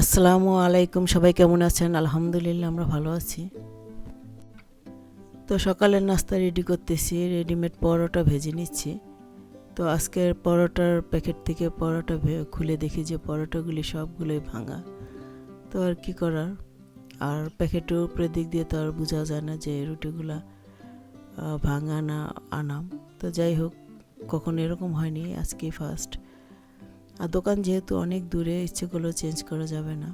আসসালামু আলাইকুম, সবাই কেমন আছেন? আলহামদুলিল্লাহ, আমরা ভালো আছি। তো সকালের নাস্তা রেডি করতেছি রেডিমেড পরোটা ভেজে নিচ্ছি। তো আজকের পরোটার প্যাকেট থেকে পরোটা খুলে দেখি যে পরোটাগুলি সবগুলোই ভাঙা। তো আর কি করার? আর প্যাকেটের উপরে দিক দিয়ে তো আর বোঝা যায় না যে রুটিগুলা ভাঙা না আনাম। তো যাই হোক, কখনো এরকম হয়নি, আজকেই ফার্স্ট আর দোকান যেহেতু অনেক দূরে ইচ্ছেগুলো চেঞ্জ করা যাবে না।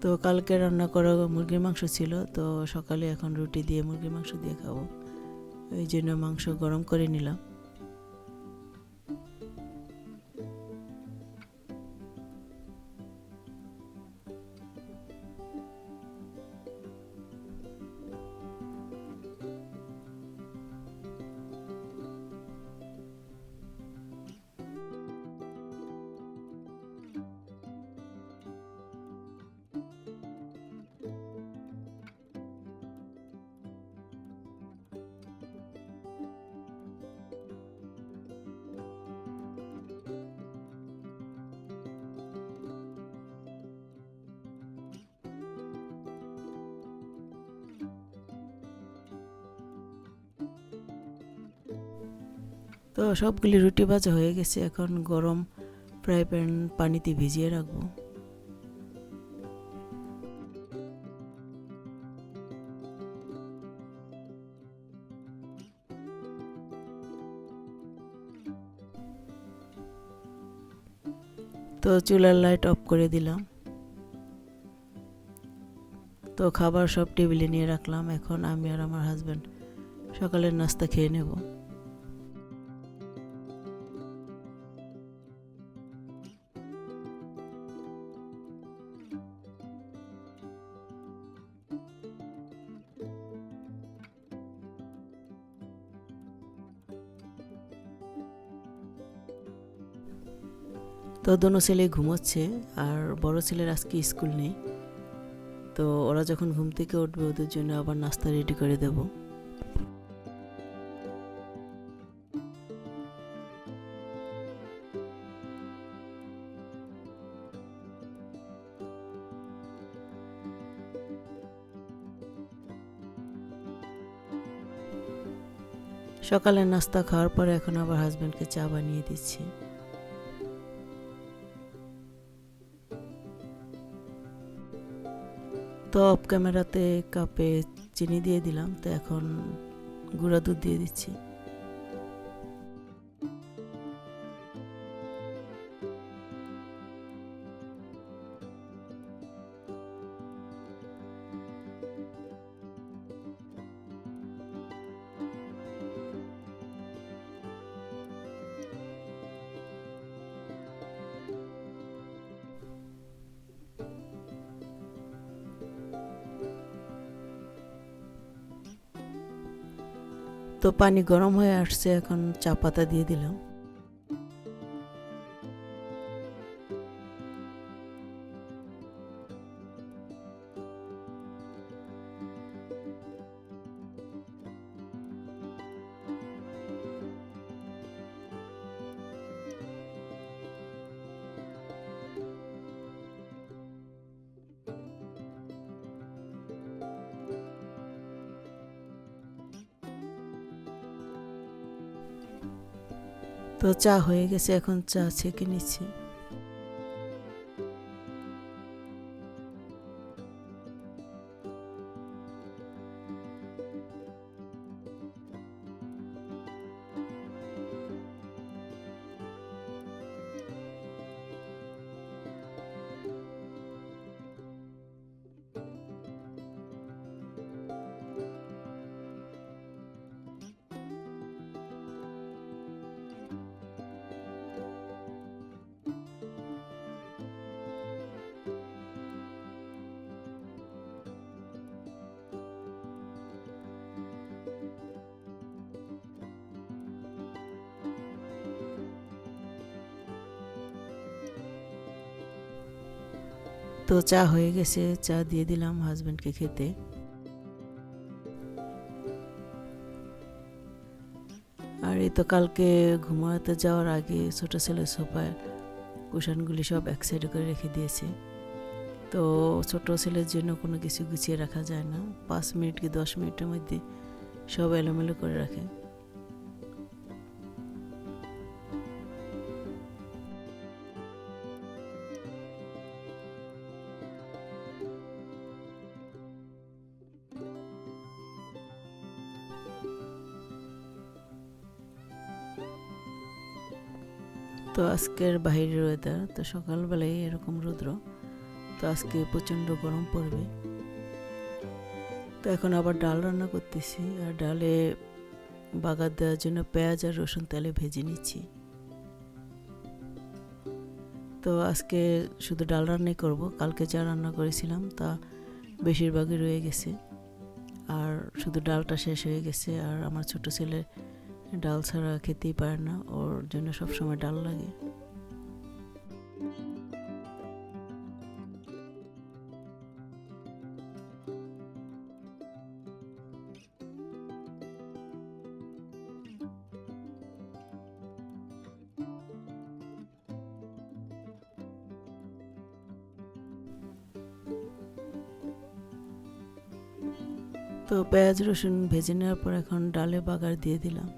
তো কালকে রান্না করা মুরগির মাংস ছিল, তো সকালে এখন রুটি দিয়ে মুরগির মাংস দিয়ে খাব। ওই জন্য মাংস গরম করে নিলাম। তো সবগুলি রুটি ভাজা হয়ে গেছে, এখন গরম ফ্রাই প্যান পানিতে ভিজিয়ে রাখব। তো চুলার লাইট অফ করে দিলাম। তো খাবার সব টেবিলে নিয়ে রাখলাম, এখন আমি আর আমার হাজব্যান্ড সকালের নাস্তা খেয়ে নেব। তো দোনো ছেলে ঘুমোচ্ছে আর বড় ছেলের আজকে স্কুল নেই। তো ওরা যখন ঘুম থেকে উঠবে ওদের জন্য আবার নাস্তা রেডি করে দেব। সকালের নাস্তা খাওয়ার পরে এখন আবার হাজব্যান্ডকে চা বানিয়ে দিচ্ছি। তো অফ ক্যামেরাতে কাপে চিনি দিয়ে দিলাম তো এখন গুঁড়া দুধ দিয়ে দিচ্ছি। তো পানি গরম হয়ে আসছে এখন চা পাতা দিয়ে দিলাম। তো চা হয়ে গেছে এখন চা ছেঁকে নিচ্ছি। তো চা হয়ে গেছে, চা দিয়ে দিলাম হাজব্যান্ডকে খেতে। আর এই তো কালকে ঘুমাতে যাওয়ার আগে ছোটো ছেলে সোফায় কুশানগুলি সব এক সাইডে করে রেখে দিয়েছে। তো ছোট ছেলের জন্য কোনো কিছু গুছিয়ে রাখা যায় না। পাঁচ মিনিট কি দশ মিনিটের মধ্যে সব এলোমেলো করে রাখে। তো আজকের বাইরের ওয়েদার তো সকালবেলায় এরকম রৌদ্র, তো আজকে প্রচণ্ড গরম পড়বে। তো এখন আবার ডাল রান্না করতেছি, আর ডালে বাগার দেওয়ার জন্য পেঁয়াজ আর রসুন তেলে ভেজে নিচ্ছি। তো আজকে শুধু ডাল রান্নাই করব, কালকে যা রান্না করেছিলাম তা বেশিরভাগই রয়ে গেছে। আর শুধু ডালটা শেষ হয়ে গেছে, আর আমার ছোট ছেলে ডাল ছাড়া খেতেই পারে না, ওর জন্য সবসময় ডাল লাগে। তো পেঁয়াজ রসুন ভেজে নেওয়ার পর এখন ডালে বাগার দিয়ে দিলাম।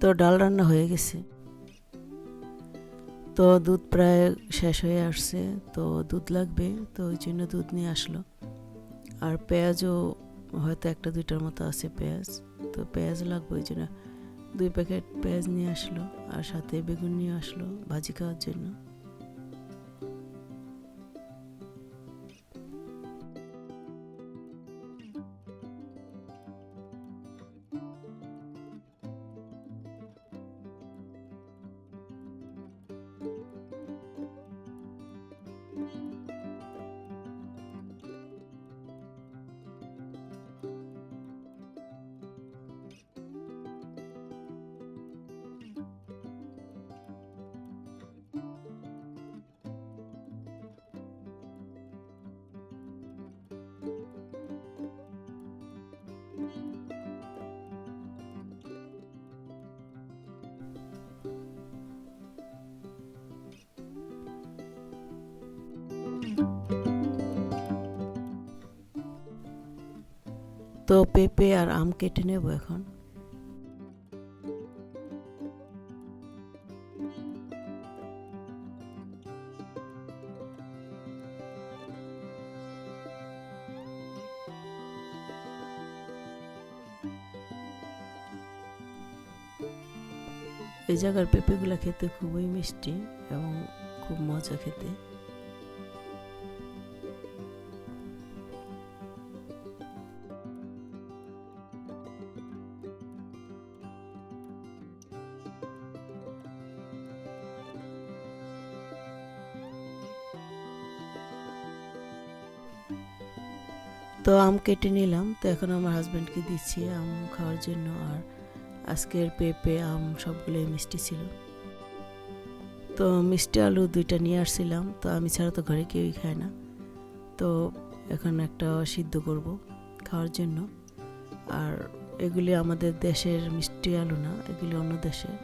তো ডাল রান্না হয়ে গেছে। তো দুধ প্রায় শেষ হয়ে আসছে, তো দুধ লাগবে, তো ওই জন্য দুধ নিয়ে আসলো। আর পেঁয়াজও হয়তো একটা দুইটার মতো আছে পেঁয়াজ, তো পেঁয়াজ লাগবে ওই জন্য। দুই প্যাকেট পেঁয়াজ নিয়ে আসলো, আর সাথে বেগুন নিয়ে আসলো ভাজি খাওয়ার জন্য। তো পেঁপে আর আম কেটে নেব এখন। এই জায়গার পেঁপেগুলো খেতে খুবই মিষ্টি এবং খুব মজা খেতে। তো আম কেটে নিলাম, তো এখন আমার হাজব্যান্ডকে দিচ্ছি আম খাওয়ার জন্য, আর আজকের পেঁপে, আম সবগুলোই মিষ্টি ছিল। তো মিষ্টি আলু দুইটা নিয়ে আসছিলাম, তো আমি ছাড়া তো ঘরে কেউই খায় না। তো এখন একটা সিদ্ধ করব খাওয়ার জন্য। আর এগুলি আমাদের দেশের মিষ্টি আলু না, এগুলি অন্য দেশের।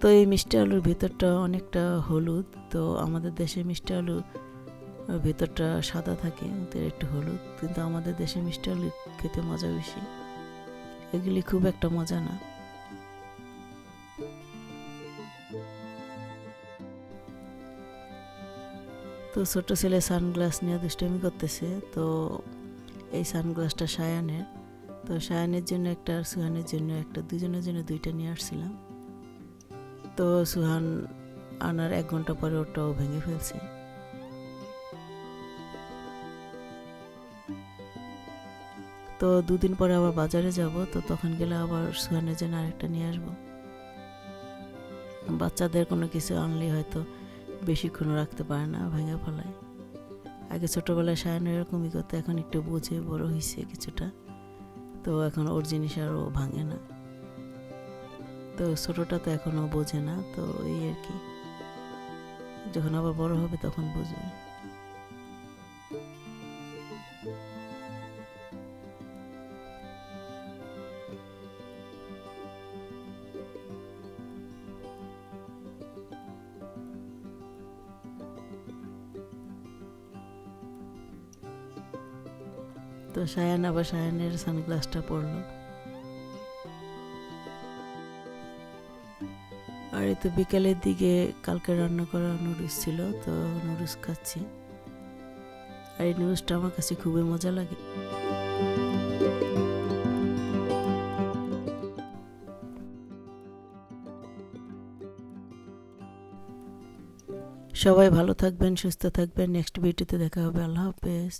তো এই মিষ্টি আলুর ভেতরটা অনেকটা হলুদ, তো আমাদের দেশে মিষ্টি আলুর ভেতরটা সাদা থাকে একটু হলুদ, কিন্তু আমাদের দেশে মিষ্টি আলু খেতে মজা বেশি। এগুলি খুব একটা মজা না। তো ছোট ছেলে সানগ্লাস নিয়ে দুষ্টমি করতেছে, তো এই সানগ্লাসটা সায়ানের। তো সায়ানের জন্য একটা আর সুহানের জন্য একটা, দুজনের জন্য দুইটা নিয়ে আসছিলাম। তো সুহান আনার এক ঘণ্টা পরে ওটাও ভেঙে ফেলছে। তো দুদিন পরে আবার বাজারে যাব, তো তখন গেলে আবার সুহানের জন্য আরেকটা নিয়ে আসব। বাচ্চাদের কোনো কিছু আনলে হয়তো বেশিক্ষণ রাখতে পারে না ভেঙে ফেলায়। আগে ছোটোবেলায় সায়ন এরকমই করতে, এখন একটু বুঝে বড় হয়েছে কিছুটা। তো এখন ওর জিনিস আর ও ভাঙে না। তো ছোটোটা তো এখনও বোঝে না, তো এই আর কি। যখন আবার বড় হবে তখন বুঝবে। তো সায়ান আবার সায়ানের সানগ্লাসটা পরলো। তো বিকালের দিকে কালকে রান্না করা নুডলস ছিল, তো নুডলস খাচ্ছি। আর এই নুডলসটা আমার কাছে খুবই মজা লাগে। সবাই ভালো থাকবেন, সুস্থ থাকবেন। নেক্সট ভিডিওতে দেখা হবে। আল্লাহ হাফেজ।